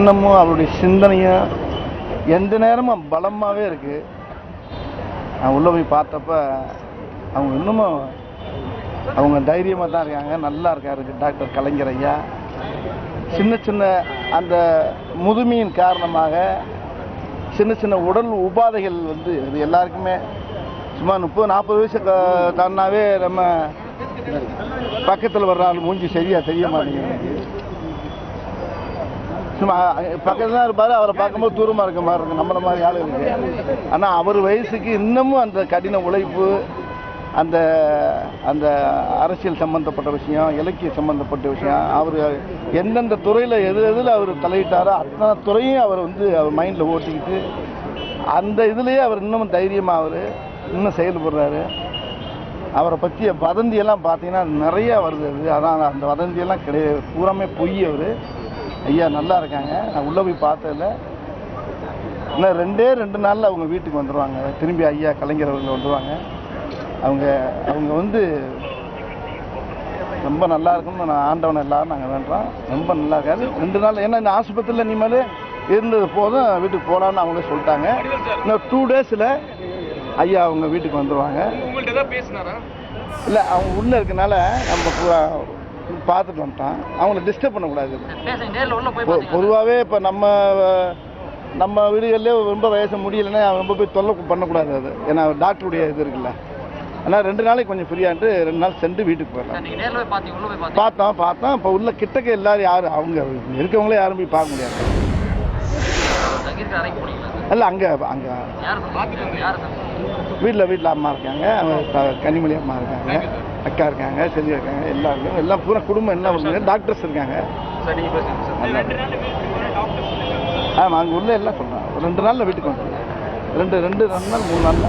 இன்னமும் அவருடைய சிந்தனையும் எந்த நேரமும் பலமாகவே இருக்கு. நான் உள்ளே போய் பார்த்தப்ப அவங்க இன்னமும் அவங்க தைரியமாக தான் இருக்காங்க. நல்லா இருக்காரு டாக்டர் கலைஞர் ஐயா. சின்ன சின்ன அந்த முதுமையின் காரணமாக சின்ன சின்ன உடல் உபாதைகள் வந்து இது எல்லாருக்குமே சும்மா முப்பது நாற்பது வயசு தானாவே நம்ம பக்கத்தில் வர்ற ஆள் மூஞ்சி சரியாக தெரிய மாட்டேங்குது. சும்மா பக்கத்துல தான் இருப்பாரு அவரை பார்க்கும்போது தூரமா இருக்க மாதிரி இருக்கு. நம்மள மாதிரி ஆள் இருக்கு. ஆனா அவர் வயசுக்கு இன்னமும் அந்த கடின உழைப்பு அந்த அந்த அரசியல் சம்பந்தப்பட்ட விஷயம் இலக்கிய சம்பந்தப்பட்ட விஷயம் அவர் எந்தெந்த துறையில் எது எதில் அவர் தலையிட்டாரோ அத்தனை துறையும் அவர் வந்து அவர் மைண்டில் ஓட்டிக்கிட்டு அந்த இதுலேயே அவர் இன்னமும் தைரியமாக அவர் இன்னும் செயல்படுறாரு. அவரை பற்றிய வதந்தியெல்லாம் பார்த்தீங்கன்னா நிறையா வருது. அது அதான் அந்த வதந்தியெல்லாம் கிடையாது. பூராமே பொய் அவர். ஐயா நல்லா இருக்காங்க. நான் உள்ளே போய் பார்த்ததில்ல இன்னும் ரெண்டே ரெண்டு நாளில் அவங்க வீட்டுக்கு வந்துடுவாங்க திரும்பி ஐயா கலைஞர் அவர்கள் வந்துடுவாங்க அவங்க அவங்க வந்து ரொம்ப நல்லா இருக்கும்னு நான் ஆண்டவனை எல்லாரும் நாங்கள் வேண்டுறோம். ரொம்ப நல்லா இருக்காரு. ரெண்டு நாள் ஏன்னா இந்த ஆஸ்பத்திரியில் இனிமேல் இருந்தது போதும் வீட்டுக்கு போகலான்னு அவங்களே சொல்லிட்டாங்க. இன்னும் டூ டேஸில் ஐயா அவங்க வீட்டுக்கு வந்துடுவாங்க இல்லை அவங்க உள்ளே இருக்கனால நம்ம பார்த்துட்டு வந்துட்டோம் அவங்கள டிஸ்டர்ப் பண்ணக்கூடாது? பொதுவாகவே இப்போ நம்ம நம்ம வீடுகளிலே ரொம்ப வயசு முடியலைன்னா ரொம்ப போய் தொல்லை பண்ணக்கூடாது அது. ஏன்னா டாக்டருடைய இது இருக்குல்ல. ஆனால் ரெண்டு நாளைக்கு கொஞ்சம் ஃப்ரீயான்ட்டு ரெண்டு நாள் சென்று வீட்டுக்கு போயிடலாம். பார்த்தோம் பார்த்தோம். இப்போ உள்ள கிட்டக்க எல்லாரும் யாரும் அவங்க இருக்கவங்களே யாரும் போய் பார்க்க முடியாது? இல்லை அங்கே அங்கே. வீட்டில் வீட்டில் அம்மா இருக்காங்க. அவங்க க- கன்னிமொழி அம்மா இருக்காங்க. அக்கா இருக்காங்க செல்வி இருக்காங்க எல்லாம் இருக்காங்க எல்லாம் பூரா குடும்பம் எல்லாம் இருக்காங்க. டாக்டர்ஸ் இருக்காங்க. ஆமாம் அங்கே உள்ள எல்லாம் சொல்கிறேன் ரெண்டு நாளில் வீட்டுக்கு வந்துடுவேன் ரெண்டு ரெண்டு ரெண்டு நாள் மூணு நாளில்.